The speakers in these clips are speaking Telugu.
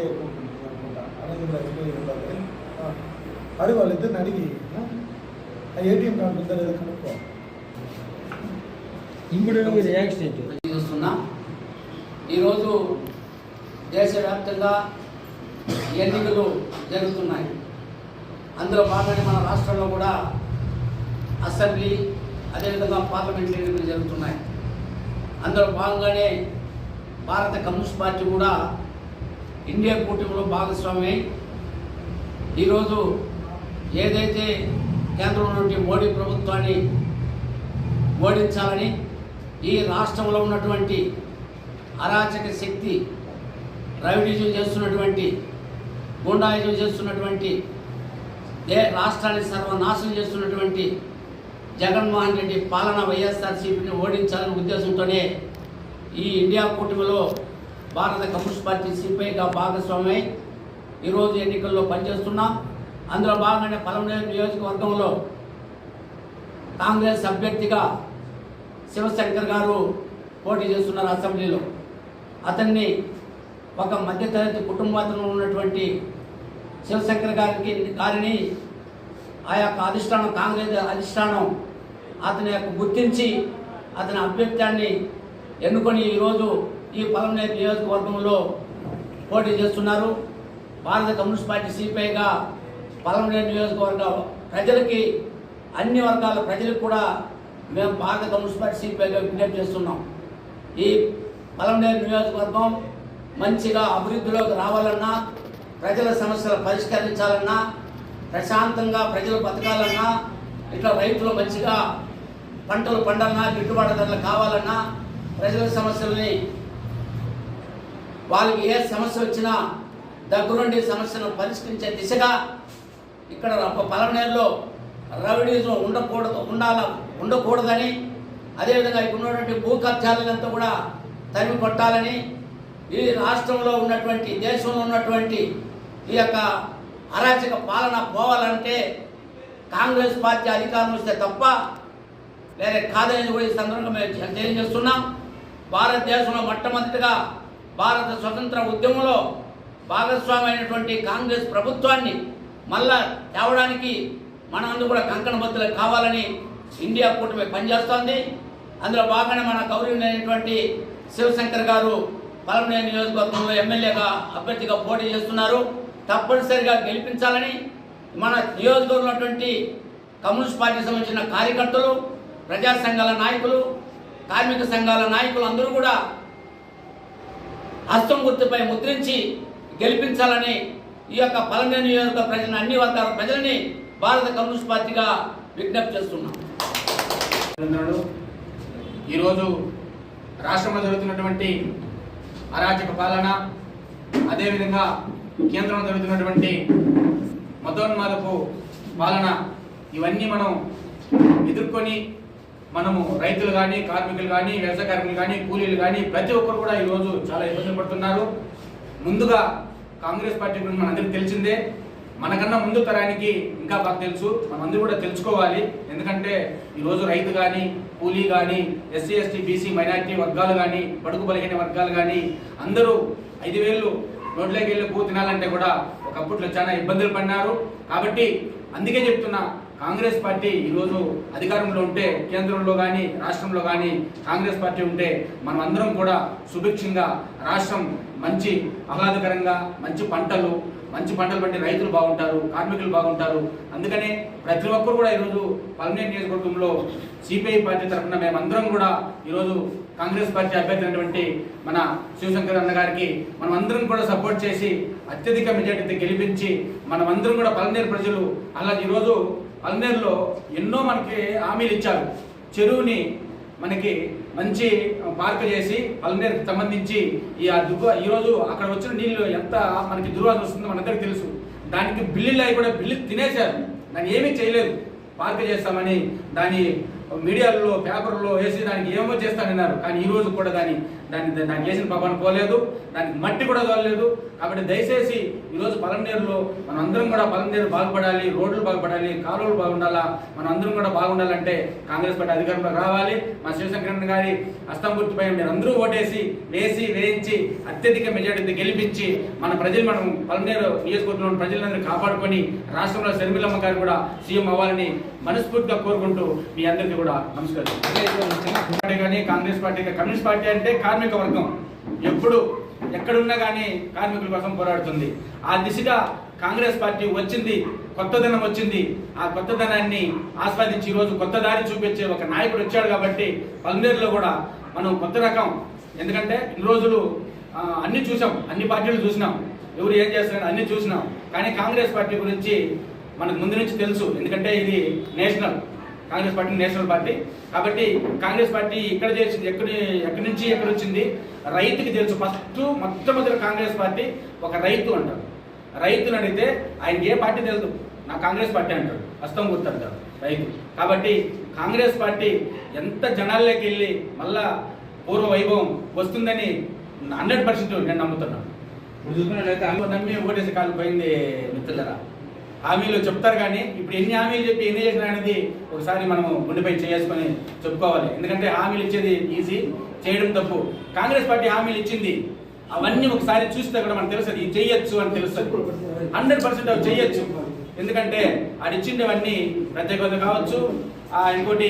ఉంటుంది అనుకుంటా. అనేది ఉంటుంది ఆ, అడిగి వాళ్ళిద్దరిని అడిగి ఆ, ఏటీఎం కార్డు ఉందా లేదా కనుక్కో. చూస్తున్నా. ఈరోజు దేశవ్యాప్తంగా ఎన్నికలు జరుగుతున్నాయి. అందులో భాగంగానే మన రాష్ట్రంలో కూడా అసెంబ్లీ అదేవిధంగా పార్లమెంట్ ఎన్నికలు జరుగుతున్నాయి. అందులో భాగంగానే భారత కమ్యూనిస్ట్ పార్టీ కూడా ఇండియా కూటమిలో భాగస్వామి. ఈరోజు ఏదైతే కేంద్రంలో నుండి మోడీ ప్రభుత్వాన్ని ఓడించాలని ఈ రాష్ట్రంలో ఉన్నటువంటి అరాచక శక్తి రవిడిజం చేస్తున్నటువంటి గుండాయుజం చేస్తున్నటువంటి దే రాష్ట్రాన్ని సర్వనాశనం చేస్తున్నటువంటి జగన్మోహన్ రెడ్డి పాలన వైఎస్ఆర్సీపీని ఓడించాలనే ఉద్దేశంతోనే ఈ ఇండియా కూటమిలో భారత కమ్యూనిస్ట్ పార్టీ సిపిఐగా భాగస్వామ్యమై ఈరోజు ఎన్నికల్లో పనిచేస్తున్నాం. అందులో భాగంగానే పలమనేరు నియోజకవర్గంలో కాంగ్రెస్ అభ్యర్థిగా శివశంకర్ గారు పోటీ చేస్తున్నారు అసెంబ్లీలో. అతన్ని ఒక మధ్యతరగతి కుటుంబంలో ఉన్నటువంటి శివశంకర్ గారికి గారిని ఆ యొక్క అధిష్టానం కాంగ్రెస్ అధిష్టానం అతని యొక్క గుర్తించి అతని అభ్యర్థాన్ని ఎన్నుకొని ఈరోజు ఈ పలమనేరు నియోజకవర్గంలో పోటీ చేస్తున్నారు. భారత కమ్యూనిస్ట్ పార్టీ సిపిఐగా పలమనేరు నియోజకవర్గ ప్రజలకి అన్ని వర్గాల ప్రజలకు కూడా మేము భారత కమ్యూనిస్ట్ పార్టీ సిపిఐగా విజ్ఞప్తి చేస్తున్నాం. ఈ పలమనేరు నియోజకవర్గం మంచిగా అభివృద్ధిలోకి రావాలన్నా ప్రజల సమస్యలు పరిష్కరించాలన్నా ప్రశాంతంగా ప్రజలు బతకాలన్నా ఇట్లా రైతులు మంచిగా పంటలు పండాలన్నా గిట్టుబాటు ధరలు కావాలన్నా ప్రజల సమస్యల్ని వాళ్ళకి ఏ సమస్య వచ్చినా దగ్గరుండి సమస్యను పరిష్కరించే దిశగా ఇక్కడ పలమనేరులో రవిడీజం ఉండకూడదు ఉండాల ఉండకూడదని అదేవిధంగా ఇక్కడ ఉన్నటువంటి భూ కబ్జాలంతా కూడా తరిమి కొట్టాలని ఈ రాష్ట్రంలో ఉన్నటువంటి దేశంలో ఉన్నటువంటి ఈ యొక్క అరాచక పాలన పోవాలంటే కాంగ్రెస్ పార్టీ అధికారం వస్తే తప్ప వేరే కాదని కూడా ఈ సందర్భంగా మేము తెలియజేస్తున్నాం భారతదేశంలో మొట్టమొదటిగా భారత స్వతంత్ర ఉద్యమంలో భాగస్వామి అయినటువంటి కాంగ్రెస్ ప్రభుత్వాన్ని మళ్ళా తేవడానికి మనందరూ కూడా కంకణబద్దులు కావాలని ఇండియా కూటమి పనిచేస్తోంది. అందులో భాగంగా మన గౌరవనీయమైనటువంటి శివశంకర్ గారు పలమనే నియోజకవర్గంలో ఎమ్మెల్యేగా అభ్యర్థిగా పోటీ చేస్తున్నారు. తప్పనిసరిగా గెలిపించాలని మన నియోజకవర్గంలో ఉన్నటువంటి కమ్యూనిస్ట్ పార్టీ సంబంధించిన కార్యకర్తలు ప్రజా సంఘాల నాయకులు కార్మిక సంఘాల నాయకులు అందరూ కూడా హస్తం గుర్తుపై ముద్రించి గెలిపించాలని ఈ యొక్క పలనే నియోజక ప్రజలను అన్ని వర్గాల ప్రజలని భారత కమ్యూనిస్ట్ పార్టీగా విజ్ఞప్తి చేస్తున్నాం. ఈరోజు రాష్ట్రంలో జరుగుతున్నటువంటి అరాచక పాలన అదేవిధంగా కేంద్రంలో జరుగుతున్నటువంటి మతోన్మాదపు పాలన ఇవన్నీ మనం ఎదుర్కొని మనము రైతులు కానీ కార్మికులు కానీ వ్యవసాయ కార్మికులు కానీ కూలీలు కానీ ప్రతి ఒక్కరు కూడా ఈరోజు చాలా ఇబ్బందులు పడుతున్నారు. ముందుగా కాంగ్రెస్ పార్టీ గురించి మనందరికీ తెలిసిందే. మనకన్నా ముందు తరానికి ఇంకా బాగా తెలుసు. మనందరూ కూడా తెలుసుకోవాలి. ఎందుకంటే ఈరోజు రైతు కానీ కూలీ కానీ ఎస్సీ ఎస్టీ బీసీ మైనారిటీ వర్గాలు కానీ బడుగు బలహీన వర్గాలు కానీ అందరూ ఐదు వేలు నోట్లోకి వెళ్ళి పూ తినాలంటే కూడా ఒకప్పట్లో చాలా ఇబ్బందులు పడినారు. కాబట్టి అందుకే చెప్తున్నా కాంగ్రెస్ పార్టీ ఈరోజు అధికారంలో ఉంటే కేంద్రంలో కానీ రాష్ట్రంలో కానీ కాంగ్రెస్ పార్టీ ఉంటే మనం అందరం కూడా సుభిక్షంగా రాష్ట్రం మంచి ఆహ్లాదకరంగా మంచి పంటలు మంచి పంటలు పండి రైతులు బాగుంటారు కార్మికులు బాగుంటారు. అందుకనే ప్రతి ఒక్కరు కూడా ఈరోజు పల్మనేరు నియోజకవర్గంలో సిపిఐ పార్టీ తరఫున మేమందరం కూడా ఈరోజు కాంగ్రెస్ పార్టీ అభ్యర్థి అయినటువంటి మన శివశంకర్ అన్న గారికి మనం అందరం కూడా సపోర్ట్ చేసి అత్యధిక మెజార్టీతో గెలిపించి మనమందరం కూడా పల్నేరు ప్రజలు అలా ఈరోజు అల్మేర్లో ఎన్నో మనకి హామీలు ఇచ్చారు. చెరువుని మనకి మంచి పార్క్ చేసి పల్మనేరుకి సంబంధించి ఈ ఆ దుబ్బ ఈరోజు అక్కడ వచ్చిన నీళ్ళు ఎంత మనకి దుర్వాసన వస్తుందో మనందరికీ తెలుసు. దానికి బిల్లులు అయి కూడా బిల్లు తినేశారు. దాన్ని ఏమీ చేయలేదు. పార్క్ చేస్తామని దాని మీడియాలో పేపర్లో వేసి దానికి ఏమో చేస్తానన్నారు. కానీ ఈ రోజు కూడా దాని దాని దానికి వేసిన పాపన పోలేదు. దానికి మట్టి కూడా తోలలేదు. కాబట్టి దయచేసి ఈరోజు పలంనేరులో మనం అందరం కూడా పలంనేరు బాగుపడాలి రోడ్లు బాగుపడాలి కాలువలు బాగుండాలా మనం అందరం కూడా బాగుండాలంటే కాంగ్రెస్ పార్టీ అధికారంలో రావాలి. మా శివశంకరన్ గారి అస్తం గుర్తుపై మీరు అందరూ ఓటేసి వేసి వేయించి అత్యధిక మెజార్టీతో గెలిపించి మన ప్రజలు మనం పలంనేరు నియోజకవర్గంలో ప్రజలందరూ కాపాడుకొని రాష్ట్రంలో శర్మిలమ్మ గారు కూడా సీఎం అవ్వాలని మనస్ఫూర్తిగా కోరుకుంటూ మీ అందరికీ కూడా నమస్కారం. కానీ కాంగ్రెస్ పార్టీ కమ్యూనిస్ట్ పార్టీ అంటే కార్మిక వర్గం. ఎప్పుడు ఎక్కడున్నా కానీ కార్మికుల కోసం పోరాడుతుంది. ఆ దిశగా కాంగ్రెస్ పార్టీ వచ్చింది కొత్తదనం వచ్చింది. ఆ కొత్తదనాన్ని ఆస్వాదించి ఈరోజు కొత్త దారి చూపించే ఒక నాయకుడు వచ్చాడు కాబట్టి పల్మేరులో కూడా మనం కొత్త రకం. ఎందుకంటే ఇన్ని రోజులు అన్ని చూసాం అన్ని పార్టీలు చూసినాం. ఎవరు ఏం చేస్తున్నారు అన్ని చూసినాం. కానీ కాంగ్రెస్ పార్టీ గురించి మనకు ముందు నుంచి తెలుసు. ఎందుకంటే ఇది national. Congress party national party. కాబట్టి కాంగ్రెస్ పార్టీ ఇక్కడ చేసింది ఎక్కడి ఎక్కడి నుంచి ఎక్కడ వచ్చింది? రైతుకి తెలుసు. ఫస్ట్ మొట్టమొదటి కాంగ్రెస్ పార్టీ ఒక రైతు అంటారు. రైతుని అడిగితే ఆయనకి ఏ పార్టీ తెలుసు? నా కాంగ్రెస్ పార్టీ అంటాడు హస్తం గుర్తంటారు రైతు. కాబట్టి కాంగ్రెస్ పార్టీ ఎంత జనాల్లోకి వెళ్ళి మళ్ళా పూర్వ వైభవం వస్తుందని హండ్రెడ్ పర్సెంట్ నేను నమ్ముతున్నాను. నమ్మి ఓటేసి కాలు పోయింది మిత్రులరా. హామీలు చెప్తారు కానీ ఇప్పుడు ఎన్ని హామీలు చెప్పి ఎన్ని చేసిన అనేది ఒకసారి మనము గుండెపై చేసుకొని చెప్పుకోవాలి. ఎందుకంటే హామీలు ఇచ్చేది ఈజీ చేయడం తప్పు. కాంగ్రెస్ పార్టీ హామీలు ఇచ్చింది. అవన్నీ ఒకసారి చూస్తే కూడా మనకు తెలుస్తుంది. ఇది చెయ్యొచ్చు అని తెలుస్తుంది. హండ్రెడ్ పర్సెంట్ అవి చెయ్యొచ్చు ఎందుకంటే అది ఇచ్చిండేవన్నీ ప్రత్యేకత కావచ్చు. ఆ ఇంకోటి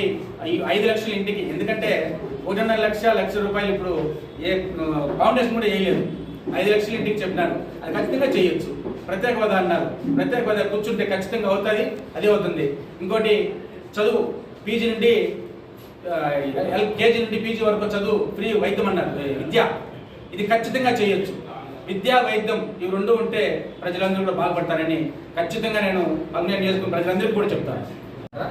ఐదు లక్షల ఇంటికి ఎందుకంటే ఒకటిన్నర లక్ష లక్ష రూపాయలు ఇప్పుడు ఏ ఫౌండేషన్ కూడా వేయలేదు ఐదు లక్షల ఇంటికి చెప్పినారు. అది ఖచ్చితంగా చేయొచ్చు. ప్రత్యేక హోదా అన్నారు. ప్రత్యేక హోదా కూర్చుంటే ఖచ్చితంగా అవుతుంది అదే అవుతుంది. ఇంకోటి చదువు. పీజీ నుండి కేజీ నుండి పీజీ వరకు చదువు ఫ్రీ వైద్యం అన్నారు. విద్య. ఇది ఖచ్చితంగా చేయొచ్చు. విద్యా వైద్యం ఇవి రెండు ఉంటే ప్రజలందరూ కూడా బాగుపడతారని ఖచ్చితంగా నేను పల్మేరు నియోజకవర్గం ప్రజలందరికీ కూడా చెప్తాను.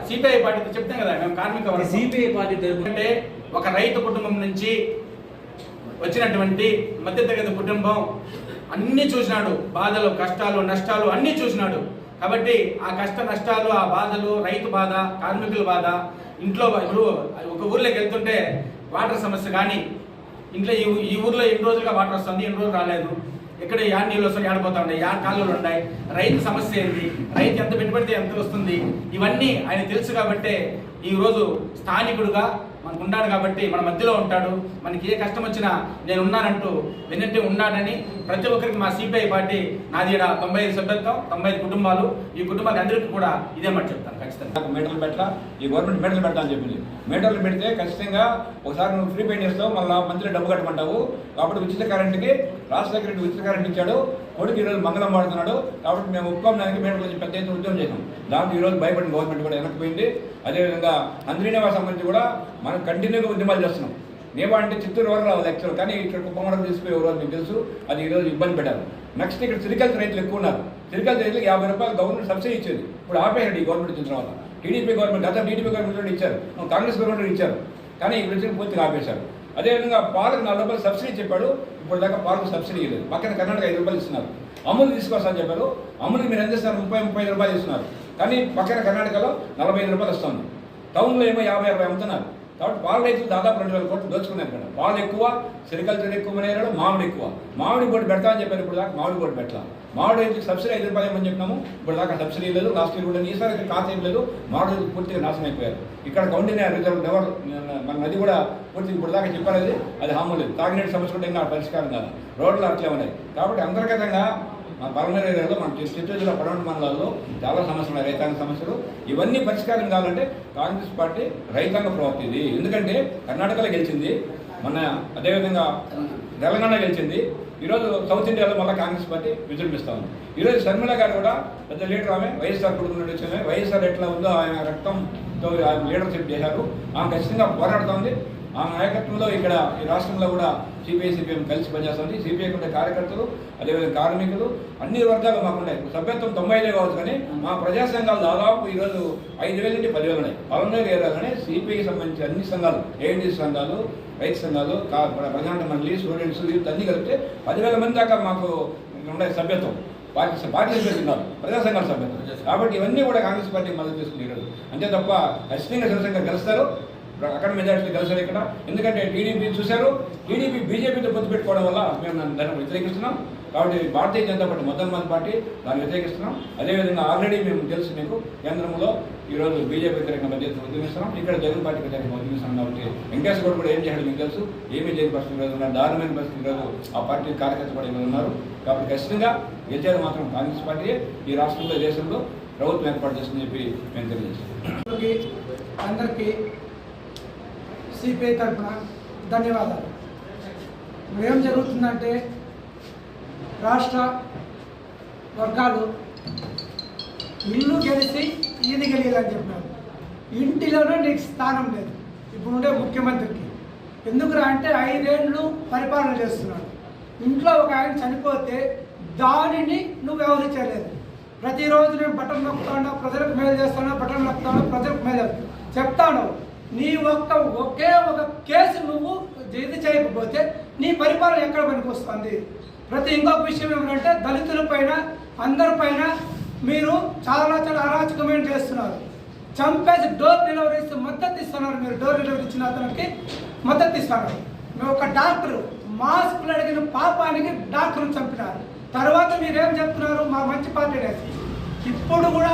సిపిఐ పార్టీతో చెప్తాం కదా మేము కార్మిక వర్గం. సిపిఐ పార్టీ అంటే ఒక రైతు కుటుంబం నుంచి వచ్చినటువంటి మధ్యతరగతి కుటుంబం అన్ని చూసినాడు. బాధలు కష్టాలు నష్టాలు అన్ని చూసినాడు. కాబట్టి ఆ కష్ట నష్టాలు ఆ బాధలు రైతు బాధ కార్మికుల బాధ ఇంట్లో ఇప్పుడు ఒక ఊర్లోకి వెళ్తుంటే వాటర్ సమస్య కానీ ఇంట్లో ఈ ఈ ఊర్లో ఎన్ని రోజులుగా వాటర్ వస్తుంది ఎన్ని రోజులు రాలేదు? ఎక్కడ యాడ్ నీళ్ళు వస్తాయి ఆడిపోతా ఉన్నాయి యాడ్ కాలువలు ఉన్నాయి రైతు సమస్య ఏంది రైతు ఎంత పెట్టుబడితే ఎంత వస్తుంది? ఇవన్నీ ఆయన తెలుసు కాబట్టే ఈ రోజు స్థానికుడుగా మనకు ఉన్నాడు కాబట్టి మన మధ్యలో ఉంటాడు. మనకి ఏ కష్టం వచ్చినా నేను ఉన్నానంటూ వెన్నట్టే ఉన్నాడని ప్రతి ఒక్కరికి మా సిపిఐ పార్టీ నాది ఇక్కడ తొంభై ఐదు సభ్యత్వం తొంభై ఐదు కుటుంబాలు. ఈ కుటుంబాలకు అందరికీ కూడా ఇదే మాట చెప్తాను ఖచ్చితంగా. నాకు మీటర్లు ఈ గవర్నమెంట్ మెడల్ పెట్టా అని చెప్పింది మెడల్ పెడితే ఖచ్చితంగా ఒకసారి నువ్వు ఫ్రీ పెయిన్ చేస్తావు మళ్ళీ మంత్లీ డబ్బు కట్టమంటావు. కాబట్టి ఉచిత కరెంట్కి రాష్ట్ర సెక్రటరీ ఉచిత కరెంట్ ఇచ్చాడు. కొడుకు ఈరోజు మంగళం వాడుతున్నాడు కాబట్టి మేము ఒప్పుకోవడానికి మీటర్ కొంచెం పెద్ద ఎత్తున ఉద్యమం చేసాం దాంట్లో ఈరోజు భయపడిన గవర్నమెంట్ కూడా వెనక్కిపోయింది అదేవిధంగా అంద్రీనేవా సంబంధించి కూడా మనం కంటిన్యూగా ఉద్యమాలు చేస్తున్నాం. నేవా అంటే చిత్తూరు వరకు రావాలి యాక్చువల్ కానీ ఇక్కడ కుప్పమడం తీసుకుపోయి ఎవరో మీకు తెలుసు అది ఈరోజు ఇబ్బంది పెట్టారు. నెక్స్ట్ ఇక్కడ సిరికల్చర్ రైతులు ఎక్కువ ఉన్నారు. సిరికల్చర్ రైతులకు యాభై రూపాయలు గవర్నమెంట్ సబ్సిడీ ఇచ్చేది. ఇప్పుడు ఆపేయండి ఈ గవర్నమెంట్ వచ్చిన తర్వాత. టీడీపీ గవర్నమెంట్ గత టీడీపీ గవర్నమెంట్ ఇచ్చారు. కాంగ్రెస్ గవర్నమెంట్ ఇచ్చారు. కానీ ఇప్పుడు వచ్చిన పూర్తిగా ఆపేశారు. అదేవిధంగా పాలకు నాలుగు రూపాయలు సబ్సిడీ చెప్పాడు. ఇప్పుడు దాకా పాలకు సబ్సిడీ లేదు పక్కన కర్ణాటక ఐదు రూపాయలు ఇస్తున్నారు. అమలు తీసుకొస్తాను చెప్పారు. అమలు మీరు ఎంత ముప్పై ముప్పై ఐదు రూపాయలు ఇస్తున్నారు. కానీ పక్కన కర్ణాటకలో నలభై ఐదు రూపాయలు వస్తుంది. టౌన్లో ఏమో యాభై అరవై అమ్ముతున్నారు. కాబట్టి పాల రైతులు దాదాపు రెండు వేల కోట్లు దోచుకున్నారు ఇక్కడ పాలు ఎక్కువ సెరికల్చర్ ఎక్కువ మనేరాడు మామిడి ఎక్కువ. మామిడి బోర్డు పెడతామని చెప్పారు ఇప్పుడు దాకా మామిడి బోర్డు పెట్టాలి. మామిడి రైతులకు సబ్సిడీ ఐదు రూపాయలు ఏమని చెప్పినాము ఇప్పుడు దాకా సబ్సిడీ లేదు లాస్ట్ ఇయర్ కూడా ఈసారి అయితే కాత ఏం లేదు మామిడి రైతులు పూర్తిగా నాశనం అయిపోయారు. ఇక్కడ కౌండిన్య రిజర్వ్ నెవర్ మన నది కూడా పూర్తిగా ఇప్పుడు దాకా చెప్పారు అది అది హామీ లేదు. తాగినీటి సమస్య కూడా ఇంకా పరిష్కారం కాదు. రోడ్లు అట్లే ఉన్నాయి. కాబట్టి అంతర్గతంగా మా పలమేరు ఏరియాలో మన చిత్తూరులో పడమటి మండలాల్లో చాలా సమస్యలు రైతాంగ సమస్యలు. ఇవన్నీ పరిష్కారం కావాలంటే కాంగ్రెస్ పార్టీ రైతాంగ ప్రవృత్తి ఇది ఎందుకంటే కర్ణాటకలో గెలిచింది మన అదేవిధంగా తెలంగాణ గెలిచింది. ఈరోజు సౌత్ ఇండియాలో మళ్ళీ కాంగ్రెస్ పార్టీ విజృంభిస్తా ఉంది. ఈరోజు శర్మిల గారు కూడా పెద్ద లీడర్ ఆమె వైఎస్ఆర్ కుటుంబం నుండి వచ్చిన వైఎస్ఆర్ ఎట్లా ఉందో ఆయన రక్తంతో ఆమె లీడర్షిప్ చేశారు. ఆమె ఖచ్చితంగా పోరాడుతోంది ఆ నాయకత్వంలో ఇక్కడ ఈ రాష్ట్రంలో కూడా సిపిఐ సిపిఎం కలిసి పనిచేస్తుంది సిపిఐ ఉండే కార్యకర్తలు అదేవిధంగా కార్మికులు అన్ని వర్గాలు మాకు ఉన్నాయి. సభ్యత్వం తొంభై ఐదే కావచ్చు కానీ మా ప్రజా సంఘాలు దాదాపు ఈరోజు ఐదు వేల నుండి పదివేలు ఉన్నాయి. పలమనేరు ఏరియాలోనే సిపిఐకి సంబంధించి అన్ని సంఘాలు ఏఎన్జీ సంఘాలు రైతు సంఘాలు కా- ప్రధాన మండలి స్టూడెంట్స్ యూత్ అన్ని కలిపితే పదివేల మంది దాకా మాకు ఉండే సభ్యత్వం. పార్టీ పార్టీ సభ్యులు ప్రజా సంఘాల సభ్యత్వం. కాబట్టి ఇవన్నీ కూడా కాంగ్రెస్ పార్టీ మద్దతు తీసుకుని ఈరోజు. అంతే తప్ప ఖచ్చితంగా జనసంఘ గెలుస్తారు. అక్కడ మెజార్టీ కలిసారు ఇక్కడ. ఎందుకంటే టీడీపీ చూశారు టీడీపీ బీజేపీతో పొత్తు పెట్టుకోవడం వల్ల మేము దాన్ని వ్యతిరేకిస్తున్నాం. కాబట్టి భారతీయ జనతా పార్టీ మొదటి మంది పార్టీ దాన్ని వ్యతిరేకిస్తున్నాం. అదేవిధంగా ఆల్రెడీ మేము తెలుసు మీకు కేంద్రంలో ఈరోజు బీజేపీ వ్యతిరేకంగా మధ్య ఉద్యమిస్తున్నాం. ఇక్కడ జగన్ పార్టీ వ్యతిరేకంగా ఉద్యమిస్తున్నాం కాబట్టి వెంకటేశ్వర గౌడ్ కూడా ఏం చేయాలి మీకు తెలుసు. ఏమీ చేయని పరిస్థితి లేదు ఉన్నారు. దారుణమైన పరిస్థితి లేదు ఆ పార్టీ కార్యకర్త కూడా ఉన్నారు. కాబట్టి ఖచ్చితంగా గెలిచేది మాత్రం కాంగ్రెస్ పార్టీ ఈ రాష్ట్రంలో దేశంలో ప్రభుత్వం ఏర్పాటు చేస్తుందని చెప్పి మేము తెలియజేస్తాం అందరికీ అందరికీ సిపిఐ తరఫున ధన్యవాదాలు. ఏం జరుగుతుందంటే రాష్ట్ర వర్గాలు ఇల్లు గెలిచి ఈది గెలియాలని చెప్పారు. ఇంటిలోనే నీకు స్థానం లేదు. ఇప్పుడు ఉండే ముఖ్యమంత్రికి. ఎందుకురా అంటే ఐదేళ్ళు పరిపాలన చేస్తున్నాడు. ఇంట్లో ఒక ఆయన చనిపోతే దానిని నువ్వు వ్యవహరించలేదు ప్రతిరోజు నేను బట్టలు నొక్కుతాను ప్రజలకు మేలు చేస్తాను బట్టలు నొక్కుతాను ప్రజలకు మేలు చెప్తాను. నీ ఒక్క ఒకే ఒక కేసు నువ్వు ఇది చేయకపోతే నీ పరిపాలన ఎక్కడ పనికొస్తుంది? ప్రతి ఇంకొక విషయం ఏమిటంటే దళితుల పైన అందరిపైన మీరు చాలా చాలా అరాచకమైన చేస్తున్నారు? చంపేసి డోర్ డెలివరీ ఇస్తే మద్దతు ఇస్తున్నారు మీరు. డోర్ డెలివరీ ఇచ్చిన అతనికి మద్దతు ఇస్తున్నారు. మేము ఒక డాక్టర్ మాస్కులు అడిగిన పాపానికి డాక్టర్ని చంపినారు. తర్వాత మీరేం చెప్తున్నారు? మా మంచి పార్టీ అనేసి ఇప్పుడు కూడా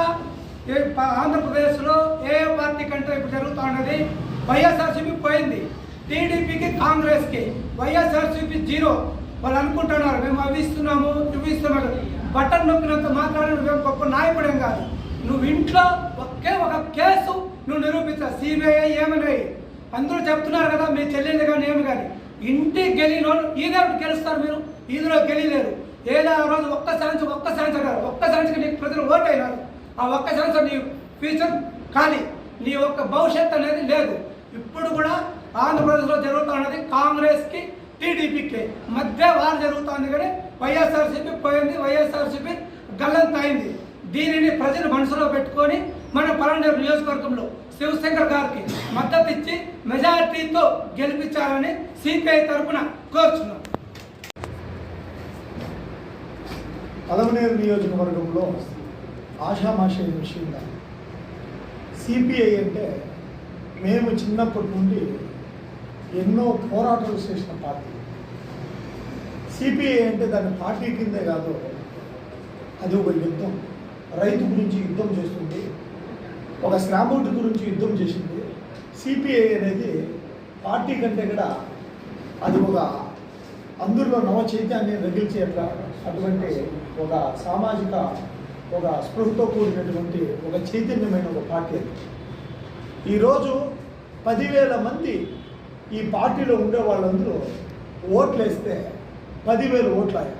ఆంధ్రప్రదేశ్లో ఏ పార్టీ కంటే ఇప్పుడు జరుగుతూ ఉన్నది? వైఎస్ఆర్సీపీ పోయింది. టీడీపీకి కాంగ్రెస్కి. వైఎస్ఆర్సీపీ జీరో. వాళ్ళు అనుకుంటున్నారు మేము అవి ఇస్తున్నాము ఇవి ఇస్తున్నాము. బటన్ నొక్కినంత మాట్లాడిన మేము గొప్ప నాయకుడేం కాదు. నువ్వు ఇంట్లో ఒకే ఒక కేసు నువ్వు నిరూపించావు సిబిఐ ఏమని అందరూ చెప్తున్నారు కదా మీ చెల్లెళ్ళు కానీ ఏమి కానీ ఇంటి గెలిలో ఈదే గెలుస్తారు మీరు. ఈదిలో గెలిలేరు. ఏదో ఆ రోజు ఒక్క సంవత్సరం ఒక్క సైన్స్ అన్నారు. ఒక్క సంవత్సరం నీకు ప్రజలు ఓటైనారు. ఆ ఒక్క సంవత్సరం నీ ఫ్యూచర్ ఖాళీ నీ యొక్క భవిష్యత్తు అనేది లేదు. ఇప్పుడు కూడా ఆంధ్రప్రదేశ్లో జరుగుతున్నది కాంగ్రెస్కి టీడీపీకి. మధ్య వారు జరుగుతుంది కానీ వైఎస్ఆర్సీపీ పోయింది వైఎస్ఆర్సీపీ గల్లంతైంది దీనిని ప్రజలు మనసులో పెట్టుకొని మన పలాండేరు నియోజకవర్గంలో శివశంకర్ గారికి మద్దతు ఇచ్చి మెజారిటీతో గెలిపించాలని సిపిఐ తరఫున కోరుచున్నాం. పలమనేరు నియోజకవర్గంలో ఆషామాషి కాదు సిపిఐ అంటే మేము చిన్నప్పటి నుండి ఎన్నో పోరాటాలు చేసిన పార్టీ. సిపిఐ అంటే దాని పార్టీ కిందే కాదు అది ఒక యుద్ధం. రైతు గురించి యుద్ధం చేస్తుంది ఒక శ్రామికుడి గురించి యుద్ధం చేసింది. సిపిఐ అనేది పార్టీ కంటే కూడా అది ఒక అందులో నవ చైతన్యం రగిల్చే అట్లా అటువంటి ఒక సామాజిక ఒక స్పృహతో కూడినటువంటి ఒక చైతన్యమైన ఒక పార్టీ అది. ఈరోజు పదివేల మంది ఈ పార్టీలో ఉండే వాళ్ళందరూ ఓట్లు వేస్తే పదివేల ఓట్లాయి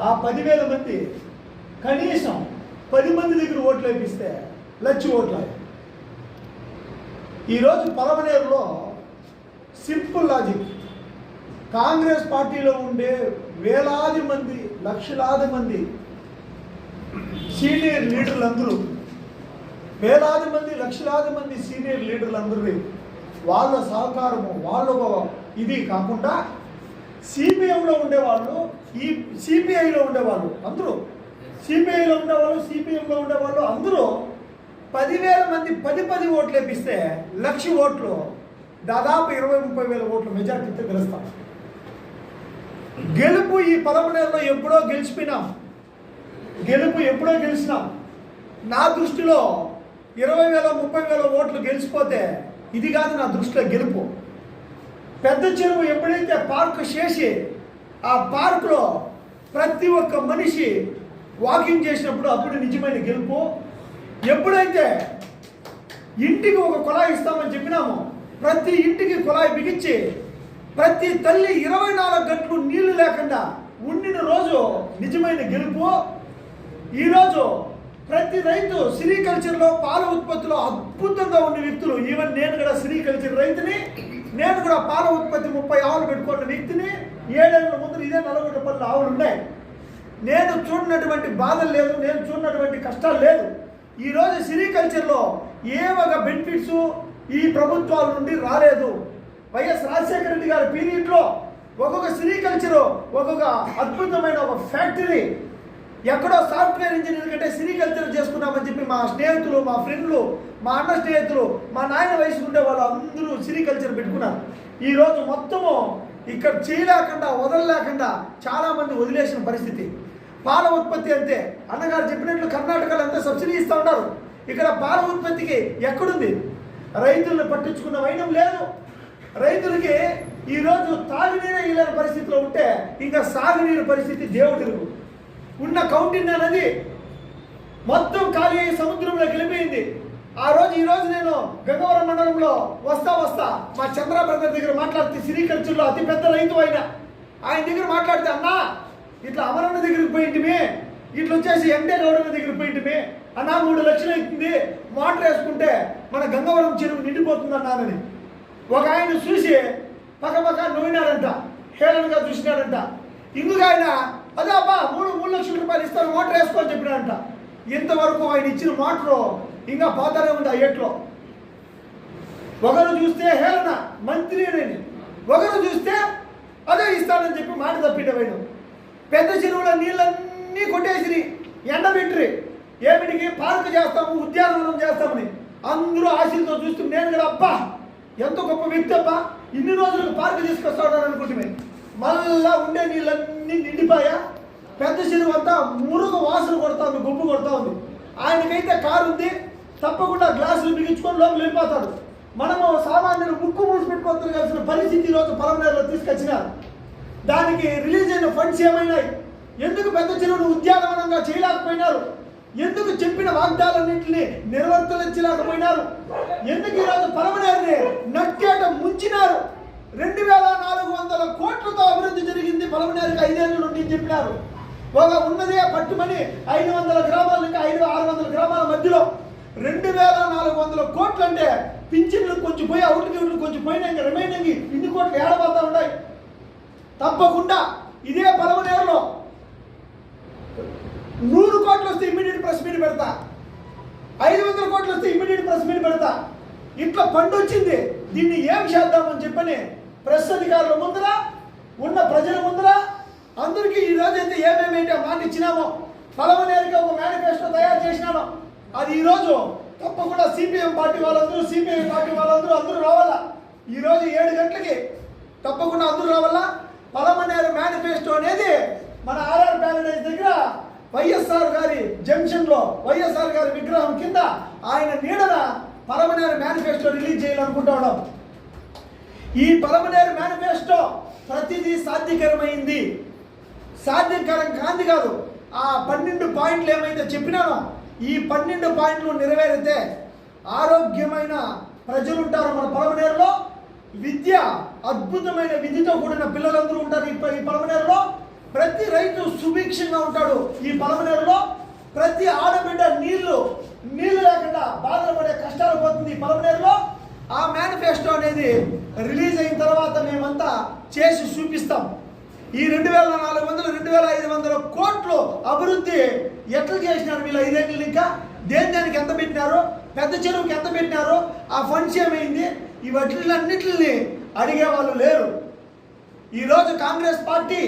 ఆ పదివేల మంది కనీసం పది మంది దగ్గర ఓట్లు వేపిస్తే లచ్చి ఓట్లాయి ఈరోజు పలమనేరులో సింపుల్ లాజిక్. కాంగ్రెస్ పార్టీలో ఉండే వేలాది మంది లక్షలాది మంది సీనియర్ లీడర్లందరూ వేలాది మంది లక్షలాది మంది సీనియర్ లీడర్లందరూ వాళ్ళ సహకారము వాళ్ళ ఇది కాకుండా సిపిఎంలో ఉండేవాళ్ళు ఈ సిపిఐలో ఉండేవాళ్ళు అందరూ సిపిఐలో ఉండేవాళ్ళు సిపిఎంలో ఉండేవాళ్ళు అందరూ పదివేల మంది పది పది ఓట్లు వేపిస్తే లక్ష ఓట్లు దాదాపు ఇరవై ముప్పై వేల ఓట్లు మెజార్టీతో గెలుస్తాం. గెలుపు ఈ పదమూడేళ్ళలో ఎప్పుడో గెలిచిపోయినాం. గెలుపు ఎప్పుడో గెలిచినాం. నా దృష్టిలో ఇరవై వేల ముప్పై వేల ఓట్లు గెలిచిపోతే ఇది కాదు నా దృష్టిలో గెలుపు. పెద్ద చెరువు ఎప్పుడైతే పార్క్ చేసి ఆ పార్కులో ప్రతి ఒక్క మనిషి వాకింగ్ చేసినప్పుడు అప్పుడు నిజమైన గెలుపు. ఎప్పుడైతే ఇంటికి ఒక కుళాయి ఇస్తామని చెప్పినామో ప్రతి ఇంటికి కుళాయి బిగించి ప్రతి తల్లి ఇరవై నాలుగు గంటలు నీళ్ళు లేకుండా ఉండిన రోజు నిజమైన గెలుపు. ఈరోజు ప్రతి రైతు సిరికల్చర్లో పాల ఉత్పత్తిలో అద్భుతంగా ఉన్న వ్యక్తులు. ఈవెన్ నేను కూడా సిరికల్చర్ రైతుని. నేను కూడా పాల ఉత్పత్తి ముప్పై ఆవులు పెట్టుకున్న వ్యక్తిని. ఏడేళ్ళ ముందు ఇదే నలభై పనులు ఆవులు ఉన్నాయి. నేను చూడనటువంటి బాధలు లేదు నేను చూడనటువంటి కష్టాలు లేదు. ఈరోజు సిరికల్చర్లో ఏ ఒక బెనిఫిట్స్ ఈ ప్రభుత్వాల నుండి రాలేదు. వైఎస్ రాజశేఖర రెడ్డి గారి పీరియడ్లో ఒక్కొక్క సిరికల్చరు ఒక్కొక్క అద్భుతమైన ఒక ఫ్యాక్టరీ ఎక్కడో సాఫ్ట్వేర్ ఇంజనీర్ కంటే సిరికల్చర్ చేసుకున్నామని చెప్పి మా స్నేహితులు మా ఫ్రెండ్లు మా అన్న స్నేహితులు మా నాయన వయసు ఉండే వాళ్ళు అందరూ సిరికల్చర్ పెట్టుకున్నారు. ఈరోజు మొత్తము ఇక్కడ చేయలేకుండా వదలలేకుండా చాలామంది వదిలేసిన పరిస్థితి. పాల ఉత్పత్తి అంతే అన్నగారు చెప్పినట్లు కర్ణాటకలో అంతా సబ్సిడీ ఇస్తూ ఉన్నారు. ఇక్కడ పాల ఉత్పత్తికి ఎక్కడుంది? రైతులను పట్టించుకున్న వైనం లేదు. రైతులకి ఈరోజు తాగునీరే ఇలాంటి పరిస్థితిలో ఉంటే ఇంకా సాగునీరు పరిస్థితి దేవుడు ఉన్న కౌంటిన్ అనేది మొత్తం ఖాళీ అయ్యి సముద్రంలో గెలిపోయింది. ఆ రోజు ఈ రోజు నేను గంగవరం మండలంలో వస్తా వస్తా మా చంద్ర బ్రదర్ దగ్గర మాట్లాడితే సిరికల్చర్లో అతి పెద్ద రైతు ఆయన. ఆయన దగ్గర మాట్లాడితే అన్నా ఇట్లా అమరన్న దగ్గరికి పోయింటిమే ఇట్లా వచ్చేసి ఎండే గౌడన్న దగ్గరికి పోయింటిమే అన్నా మూడు లక్షలు అవుతుంది మోటార్ వేసుకుంటే మన గంగవరం చెరువు నిండిపోతుంది అన్నానని ఒక ఆయన చూసి పక్క పక్క నవ్వినాడంట హేళనగా చూసినాడంట. ఇంకొక ఆయన అదే అబ్బా మూడు మూడు లక్షల రూపాయలు ఇస్తాను మోటార్ వేసుకోని చెప్పినాడంట. ఇంతవరకు ఆయన ఇచ్చిన మోటారు ఇంకా పోతానే ఉంది ఆ ఏట్లో. ఒకరు చూస్తే హేళన మంత్రి నేను ఒకరు చూస్తే అదే ఇస్తానని చెప్పి మాట తప్పిటవైన పెద్ద చెరువులో నీళ్ళన్నీ కొట్టేసిరి ఎండబెట్టిరి ఏమిటికి పార్కు చేస్తాము ఉద్యానవనం చేస్తామని అందరూ ఆశలతో చూస్తూ నేను కూడా అబ్బా ఎంత గొప్ప వ్యక్తి అబ్బా. ఇన్ని రోజులకు పార్కు తీసుకొస్తాడని అనుకుంటున్నాను. మళ్ళా ఉండే నీళ్ళన్నీ నిండిపోయా? పెద్ద చెరువు అంతా మురుగు వాసన కొడతా ఉంది గుంపు కొడతా ఉంది. ఆయనకైతే కారు ఉంది తప్పకుండా గ్లాసులు బిగించుకొని లోపల వెళ్ళిపోతాడు మనము సామాన్యులు ముక్కు మూసి పెట్టుకొని కలిసిన పరిస్థితి ఈరోజు పొలంనేరులో తీసుకొచ్చినారు దానికి రిలీజ్ అయిన ఫండ్స్ ఏమైనాయి? ఎందుకు పెద్ద చెరువును ఉద్యానవనంగా చేయలేకపోయినారు? ఎందుకు చెప్పిన వాగ్దాలన్నింటినీ నిర్వర్తించలేకపోయినారు ఎందుకు ఈరోజు పలమనేరుని నట్టేట ముంచినారు? రెండు వేల నాలుగు వందల కోట్లతో అభివృద్ధి జరిగింది. పలమనేరుకి ఐదేళ్ళు నుండి చెప్పినారు. ఒక ఉన్నదే పట్టుమని ఐదు వందల గ్రామాల నుంచి ఐదు ఆరు వందల గ్రామాల మధ్యలో రెండు వేల నాలుగు వందల కోట్లు అంటే పింఛన్లు కొంచెం పోయి అవుట్కి ఇవుట్కి కొంచెం పోయినా ఇంకా రిమైనింగ్ ఇన్ని కోట్లు ఏడబోతా ఉన్నాయి. తప్పకుండా ఇదే పలమనేరులో నూరు కోట్లు వస్తే ఇమ్మీడియట్ ప్రెస్ మీట్ పెడతా. ఐదు వందల కోట్లు వస్తే ఇమ్మీడియట్ ప్రెస్ మీట్ పెడతా. ఇట్లా పండు వచ్చింది దీన్ని ఏం చేద్దామని చెప్పని ప్రెస్ అధికారుల ముందర ఉన్న ప్రజల ముందర అందరికీ ఈ రోజు అయితే ఏమేమి ఆ మాట ఇచ్చినామో ఫలమనేదిగా ఒక మేనిఫెస్టో తయారు చేసినాను. అది ఈరోజు తప్పకుండా సిపిఎం పార్టీ వాళ్ళందరూ సిపిఐ పార్టీ వాళ్ళందరూ అందరూ రావాలా? ఈరోజు ఏడు గంటలకి తప్పకుండా అందరూ రావాలా? పలమనేరు మేనిఫెస్టో అనేది మన ఆర్ఆర్ ప్యారడైజ్ దగ్గర వైఎస్ఆర్ గారి జంక్షన్లో వైఎస్ఆర్ గారి విగ్రహం కింద ఆయన నీడన పలమనేరు మేనిఫెస్టో రిలీజ్ చేయాలనుకుంటా ఉన్నాం. ఈ పలమనేరు మేనిఫెస్టో ప్రతిదీ సాధ్యకరమైంది. సాధ్యకరం కాంది కాదు. ఆ పన్నెండు పాయింట్లు ఏమైతే చెప్పినానో ఈ పన్నెండు పాయింట్లు నెరవేరితే ఆరోగ్యమైన ప్రజలు ఉంటారు మన పలమనేరులో విద్య అద్భుతమైన విధితో కూడిన పిల్లలందరూ ఉంటారు ఈ ప- ఈ పలమనేరులో ప్రతి రైతు సుభిక్షంగా ఉంటాడు ఈ పలమనేరులో ప్రతి ఆడబిడ్డ నీళ్ళు నీళ్ళు లేకుండా బాధలు పడే కష్టాలు పోతుంది ఈ పలమనేరులో ఆ మేనిఫెస్టో అనేది రిలీజ్ అయిన తర్వాత మేమంతా చేసి చూపిస్తాం. ఈ రెండు వేల నాలుగు వందలు రెండు వేల ఐదు వందల కోట్లు అభివృద్ధి ఎట్లా చేసినారు వీళ్ళు ఐదేళ్ళు ఇంకా? దేని దానికి ఎంత పెట్టినారు? పెద్ద చెరువుకి ఎంత పెట్టినారు? ఆ ఫండ్స్ ఏమైంది? ఈ అడిగే వాళ్ళు లేరు. ఈరోజు కాంగ్రెస్ పార్టీ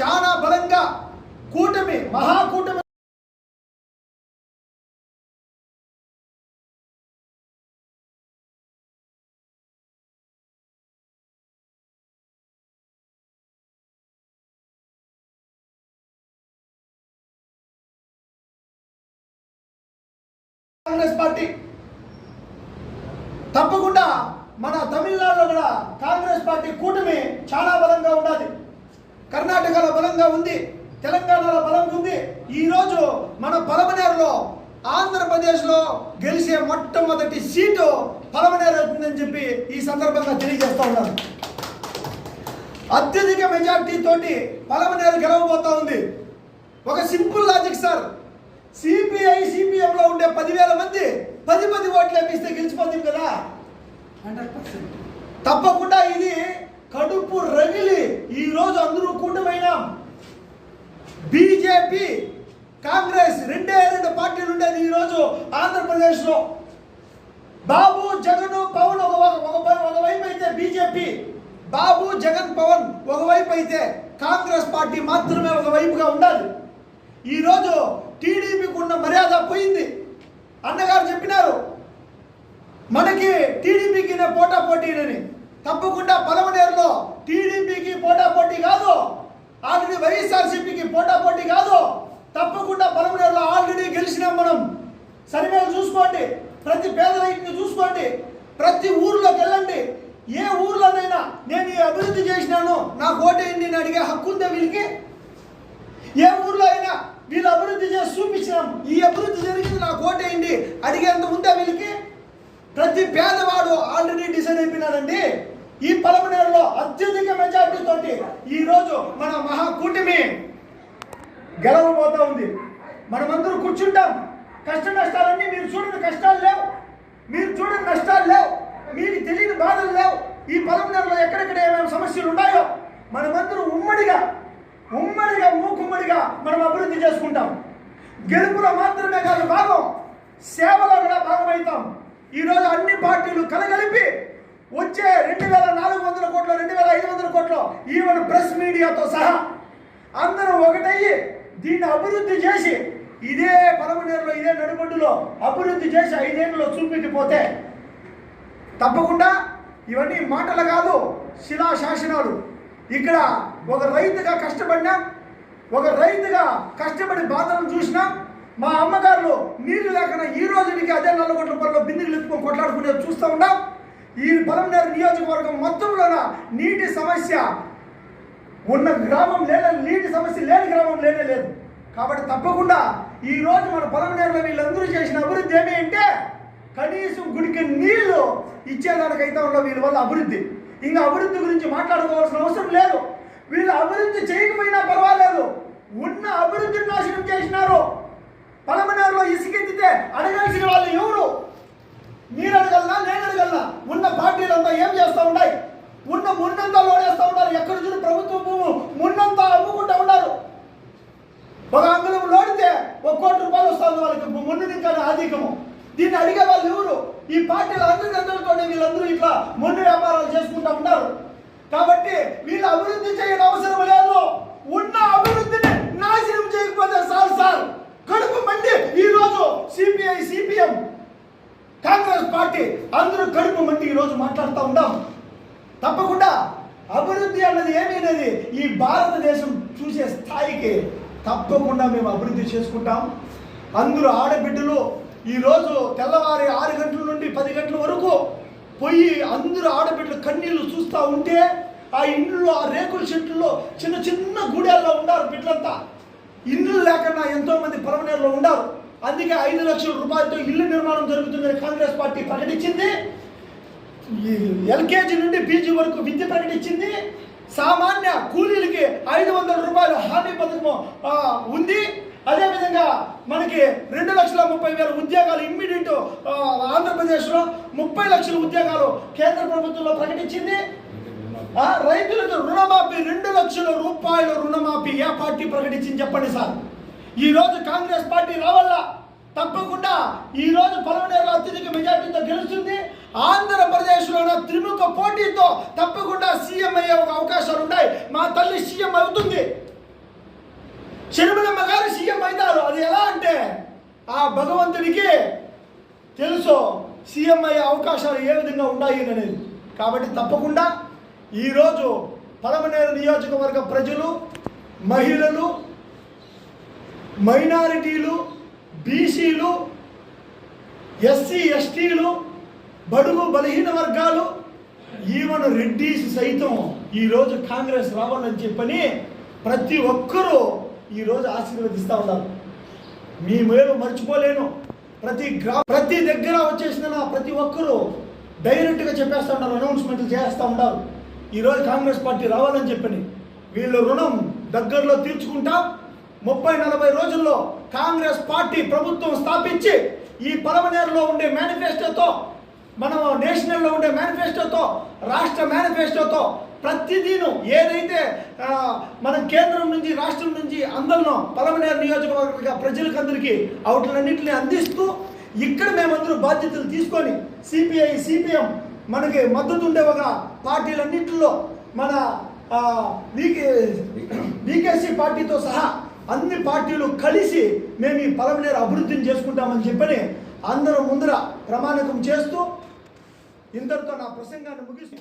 చాలా బలంగా కూటమి మహాకూటమి కాంగ్రెస్ పార్టీ. తప్పకుండా మన తమిళనాడులో కూడా కాంగ్రెస్ పార్టీ కూటమి చాలా బలంగా ఉన్నది. కర్ణాటకలో బలంగా ఉంది తెలంగాణలో బలంగా ఉంది. ఈరోజు మన పలమనేరులో ఆంధ్రప్రదేశ్లో గెలిచే మొట్టమొదటి సీటు పలమనేరు అవుతుందని చెప్పి ఈ సందర్భంగా తెలియజేస్తూ ఉన్నారు అత్యధిక మెజార్టీ తోటి పలమనేరు గెలవబోతా ఉంది. ఒక సింపుల్ లాజిక్ సార్ సిపిఐ సిపిఎంలో ఉండే పదివేల మంది పది పది ఓట్లు వేపిస్తే గెలిచిపోతుంది కదా. తప్పకుండా ఇది కడుపు రగిలి. ఈ రోజు అందరూ కూటమైనాం. బీజేపీ కాంగ్రెస్ రెండే రెండు పార్టీలు ఉండేది ఈ రోజు ఆంధ్రప్రదేశ్లో. బాబు జగన్ పవన్ ఒక ఒక ఒక వైపు అయితే బీజేపీ బాబు జగన్ పవన్ ఒకవైపు అయితే కాంగ్రెస్ పార్టీ మాత్రమే ఒకవైపుగా ఉండాలి. ఈరోజు టీడీపీకి ఉన్న మర్యాద పోయింది. అన్నగారు చెప్పినారు మనకి టీడీపీకి పోటా పోటీనని తప్పకుండా పలమనేరులో టీడీపీకి పోటా పోటీ కాదు. ఆల్రెడీ వైఎస్ఆర్సీపీకి పోటా పోటీ కాదు. తప్పకుండా పలమనేరులో ఆల్రెడీ గెలిచినాం మనం. సరిమేలు చూసుకోండి ప్రతి పేద రైతుని చూసుకోండి ప్రతి ఊర్లోకి వెళ్ళండి. ఏ ఊర్లోనైనా నేను ఈ అభివృద్ధి చేసినాను నాకు ఓటేయండి అని అడిగే హక్కు ఉందా వీళ్ళకి? ఏ ఊర్లో వీళ్ళు అభివృద్ధి చేసి చూపించినాం ఈ అభివృద్ధి జరిగింది నాకు ఓటేయండి. అడిగేంత ఉందా వీళ్ళకి ప్రతి పేదవాడు ఆల్రెడీ డిసైడ్ అయిపోయినారండి ఈ పలమనేరులో అత్యధిక మెజార్టీ తోటి ఈ రోజు మన మహా కూటమి గెలవబోతా ఉంది. మనమందరూ కూర్చుంటాం. కష్ట నష్టాలన్నీ మీరు చూడని కష్టాలు లేవు. మీరు చూడని నష్టాలు లేవు. మీకు తెలియని బాధలు లేవు. ఈ పలమనేరులో ఎక్కడెక్కడ ఏమేమి సమస్యలు ఉన్నాయో మనమందరూ ఉమ్మడిగా ఉమ్మడిగా మూకుమ్మడిగా మనం అభివృద్ధి చేసుకుంటాం. గెలుపులో మాత్రమే కాదు భాగం సేవలో కూడా భాగమవుతాం. ఈరోజు అన్ని పార్టీలు కలగలిపి వచ్చే రెండు వేల నాలుగు వందల కోట్లు రెండు వేల ఐదు వందల కోట్లు ఈవెన్ ప్రెస్ మీడియాతో సహా అందరూ ఒకటయ్యి దీన్ని అభివృద్ధి చేసి ఇదే పలమనేరులో ఇదే నడిబొడ్డులో అభివృద్ధి చేసి ఐదేళ్ళలో చూపించిపోతే తప్పకుండా ఇవన్నీ మాటలు కాదు శిలా శాసనాలు ఇక్కడ ఒక రైతుగా కష్టపడినా ఒక రైతుగా కష్టపడి బాధలను చూసినా మా అమ్మగారు నీళ్ళు లేకుండా ఈ రోజునికి అదే నల్లగొట్ల పొలంలో బిందెలు ఎత్తుకొని కొట్లాడుకునే చూస్తూ ఉన్నాం. ఈ పొలంనేరు నియోజకవర్గం మొత్తంలోన నీటి సమస్య ఉన్న గ్రామం లేని నీటి సమస్య లేని గ్రామం లేనే లేదు. కాబట్టి తప్పకుండా ఈ రోజు మన పొలంనేరులో వీళ్ళందరూ చేసిన అభివృద్ధి ఏమి అంటే కనీసం గుడికి నీళ్ళు ఇచ్చేదానికైతే ఉన్న వీళ్ళ వల్ల అభివృద్ధి. ఇంకా అభివృద్ధి గురించి మాట్లాడుకోవాల్సిన అవసరం లేదు. వీళ్ళు అభివృద్ధి చేయకపోయినా పర్వాలేదు. ఉన్న అభివృద్ధిని నాశనం చేసినారు. పలమనేరులో ఇసుకెత్తితే అడగాల్సిన వాళ్ళు ఎవరు? మీరు అడగలనా నేను అడగలనా ఉన్న పార్టీలంతా ఏం చేస్తూ ఉన్నాయి? ఉన్న మున్నంతా లోడేస్తూ ఉన్నారు. ఎక్కడ చూడు ప్రభుత్వ భూము మున్నంతా అమ్ముకుంటూ ఉన్నారు. ఒక అంగుళం లోడితే ఒక కోటి రూపాయలు వస్తుంది వాళ్ళకి. మున్ను ఇంకా అధికము. దీన్ని అడిగే వాళ్ళు ఎవరు? ఈ పార్టీల అందరి వీళ్ళందరూ ఇట్లా మొండి వ్యాపారాలు చేసుకుంటూ ఉన్నారు. కాబట్టి వీళ్ళు అభివృద్ధి చేయని అవసరం లేదు. ఉన్న అభివృద్ధిని నాశనం చేయకపోతే సార్ సార్. కడుపు మండి ఈరోజు సిపిఐ సిపిఎం కాంగ్రెస్ పార్టీ అందరూ కడుపు మండి ఈరోజు మాట్లాడుతూ ఉన్నాం తప్పకుండా అభివృద్ధి అన్నది ఏమైనది? ఈ భారతదేశం చూసే స్థాయికి తప్పకుండా మేము అభివృద్ధి చేసుకుంటాం. అందరూ ఆడబిడ్డలు ఈరోజు తెల్లవారి ఆరు గంటల నుండి పది గంటల వరకు పోయి అందరూ ఆడబిడ్డలు కన్నీళ్ళు చూస్తూ ఉంటే ఆ ఇండ్లలో ఆ రేకుల చెట్లలో చిన్న చిన్న గూడెల్లో ఉన్నారు బిడ్డలంతా. ఇల్లు లేకుండా ఎంతోమంది పరమనేరులో ఉన్నారు. అందుకే ఐదు లక్షల రూపాయలతో ఇల్లు నిర్మాణం జరుగుతుందని కాంగ్రెస్ పార్టీ ప్రకటించింది. ఈ ఎల్కేజీ నుండి పీజీ వరకు విద్య ప్రకటించింది. సామాన్య కూలీలకి ఐదు వందల రూపాయల హామీ పథకము ఉంది. అదేవిధంగా మనకి రెండు లక్షల ముప్పై వేల ఉద్యోగాలు ఇమ్మీడియట్ ఆంధ్రప్రదేశ్లో ముప్పై లక్షల ఉద్యోగాలు కేంద్ర ప్రభుత్వంలో ప్రకటించింది. రైతులకు రుణమాఫీ రెండు లక్షల రూపాయల రుణమాఫీ ఏ పార్టీ ప్రకటించింది చెప్పండి సార్. ఈరోజు కాంగ్రెస్ పార్టీ రావాలా? తప్పకుండా. ఈరోజు రోజు పలమనేరులో అత్యధిక మెజార్టీతో గెలుస్తుంది. ఆంధ్రప్రదేశ్లోన త్రిముఖ పోటీతో తప్పకుండా సీఎం అయ్యే ఒక అవకాశాలు ఉన్నాయి మా తల్లి సీఎం అవుతుంది. షర్మిలమ్మ గారు సీఎం అవుతారు అది ఎలా అంటే ఆ భగవంతుడికి తెలుసు సీఎం అయ్యే అవకాశాలు ఏ విధంగా ఉన్నాయి అనేది. కాబట్టి తప్పకుండా ఈరోజు పలమనేరు నియోజకవర్గ ప్రజలు మహిళలు మైనారిటీలు బీసీలు ఎస్సీ ఎస్టీలు బడుగు బలహీన వర్గాలు ఈవెన్ రెడ్డీస్ సైతం ఈరోజు కాంగ్రెస్ రావాలని చెప్పని ప్రతి ఒక్కరూ ఈరోజు ఆశీర్వదిస్తూ ఉన్నారు మీ మేలు మర్చిపోలేను. ప్రతి గ్రా ప్రతి దగ్గర వచ్చేసిన నా ప్రతి ఒక్కరూ డైరెక్ట్గా చెప్పేస్తూ ఉన్నారు అనౌన్స్మెంట్లు చేస్తూ ఉన్నారు. ఈరోజు కాంగ్రెస్ పార్టీ రావాలని చెప్పని వీళ్ళు రుణం దగ్గరలో తీర్చుకుంటాం ముప్పై నలభై రోజుల్లో కాంగ్రెస్ పార్టీ ప్రభుత్వం స్థాపించి ఈ పలమనేరులో ఉండే మేనిఫెస్టోతో మనం నేషనల్లో ఉండే మేనిఫెస్టోతో రాష్ట్ర మేనిఫెస్టోతో ప్రతిదీను ఏదైతే మనం కేంద్రం నుంచి రాష్ట్రం నుంచి అందరినో పలమనేరు నియోజకవర్గ ప్రజలకందరికీ అవుట్లన్నింటినీ అందిస్తూ ఇక్కడ మేమందరూ బాధ్యతలు తీసుకొని సిపిఐ సిపిఎం మనకి మద్దతు ఉండే ఒక పార్టీలన్నింటిలో మన వికేసి పార్టీతో సహా అన్ని పార్టీలు కలిసి మేము ఈ పలమనేరు అభివృద్ధిని చేసుకుంటామని చెప్పని అందరం ముందర ప్రమాణకం చేస్తూ ఇంతటితో నా ప్రసంగాన్ని ముగిస్తూ